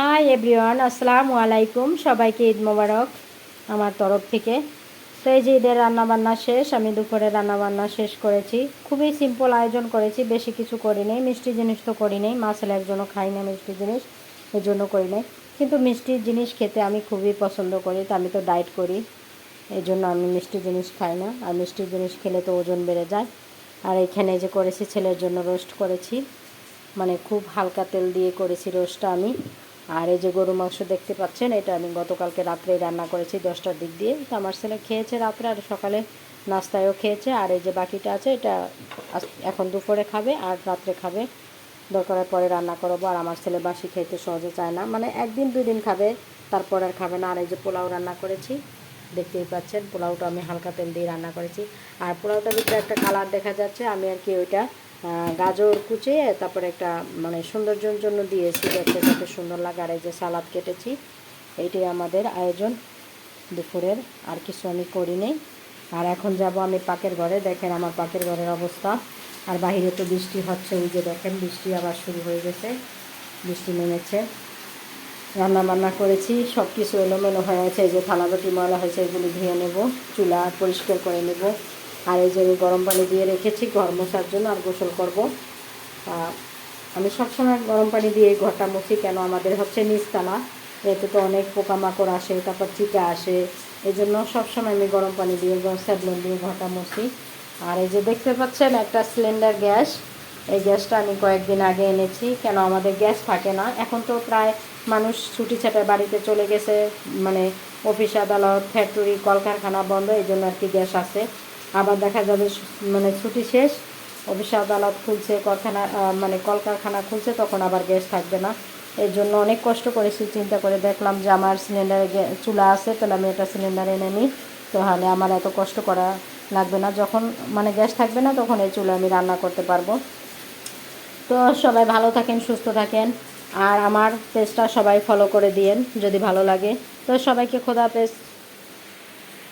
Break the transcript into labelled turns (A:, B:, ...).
A: Hi everyone আসসালামু আলাইকুম সবাইকে ঈদ মোবারক আমার তরফ থেকে। তো এই যে ঈদের রান্নাবান্না শেষ, আমি দুপুরে রান্নাবান্না শেষ করেছি। খুবই সিম্পল আয়োজন করেছি, বেশি কিছু করি নেই মিষ্টি জিনিস তো করি নেই মা ছেলে একজনও খাই না মিষ্টি জিনিস এই জন্য করি নাই কিন্তু মিষ্টি জিনিস খেতে আমি খুবই পছন্দ করি, তো আমি তো ডায়েট করি। এই জন্য আমি মিষ্টি জিনিস খাই না। আর মিষ্টি জিনিস খেলে তো ওজন বেড়ে যায়। আর এখানে যে করেছি, ছেলের জন্য রোস্ট করেছি। মানে খুব হালকা তেল দিয়ে করেছি রোস্টটা আমি। আর এই যে গরু মাংস দেখতে পাচ্ছেন, এটা আমি গতকালকে রাত্রে রান্না করেছি দশটার দিক দিয়ে। তো আমার ছেলে খেয়েছে রাত্রে আর সকালে নাস্তায়ও খেয়েছে। আর এই যে বাকিটা আছে, এটা এখন দুপুরে খাবে আর রাত্রে খাবে। দরকারের পরে রান্না করব। আর আমার ছেলে বাসি খেতে সহজে চায় না। মানে একদিন দুই দিন খাবে, তারপর আর খাবে না। আর এই যে পোলাও রান্না করেছি, দেখতেই পাচ্ছেন, পোলাওটা আমি হালকা তেল দিয়ে রান্না করেছি। আর পোলাওটার ভিতরে একটা কালার দেখা যাচ্ছে, আমি আর কি ওইটা গাজর কুচিয়ে তারপরে একটা মানে সৌন্দর্যের জন্য দিয়েছি যাতে যাতে সুন্দর লাগে। আর এই যে সালাদ কেটেছি, এইটাই আমাদের আয়োজন। দুপুরের আর কিছু আমি করি নেই। আর এখন যাব আমি পাকের ঘরে। দেখেন আমার পাকের ঘরের অবস্থা। আর বাইরে তো বৃষ্টি হচ্ছে, এই যে দেখেন, বৃষ্টি আবার শুরু হয়ে গেছে। বৃষ্টি নেমেছে। রান্না বান্না করেছি সব কিছু এলোমেলো হয়ে আছে। এই যে থালাবাটি ময়লা হয়েছে, এগুলো ধুয়ে নেব, চুলা পরিষ্কার করে নেব। আর এই যে আমি গরম পানি দিয়ে রেখেছি ঘর মোছার জন্য আর গোসল করব। আমি সবসময় গরম পানি দিয়ে ঘরটা মুছি, কেন আমাদের হচ্ছে নিচতলা। এতে তো অনেক পোকামাকড় আসে, তারপর চিকা আসে। এই জন্য সবসময় আমি গরম পানি দিয়ে স্যাবলন দিয়ে ঘরটা মুছি। আর এই যে দেখতে পাচ্ছেন একটা সিলিন্ডার গ্যাস। এই গ্যাসটা আমি কয়েকদিন আগে এনেছি, কেন আমাদের গ্যাস থাকে না। এখন তো প্রায় মানুষ ছুটি ছাটায় বাড়িতে চলে গেছে মানে অফিস, আদালত, ফ্যাক্টরি, কলকারখানা বন্ধ, এই জন্য আর কি গ্যাস আছে। আবার দেখা যাবে মানে ছুটি শেষ, অফিস আদালত খুলছে কারখানা মানে কলকারখানা খুলছে, তখন আবার গ্যাস থাকবে না। এর জন্য অনেক কষ্ট করেছি, চিন্তা করে দেখলাম যে আমার সিলিন্ডারে চুলা আছে, তাহলে আমি এটা সিলিন্ডার এনে নিই। তাহলে আমার এত কষ্ট করা লাগবে না। যখন মানে গ্যাস থাকবে না, তখন এই চুলা আমি রান্না করতে পারব। তো সবাই ভালো থাকেন, সুস্থ থাকেন। আর আমার পেজটা সবাই ফলো করে দিয়েন, যদি ভালো লাগে। তো সবাইকে খোদা পেজ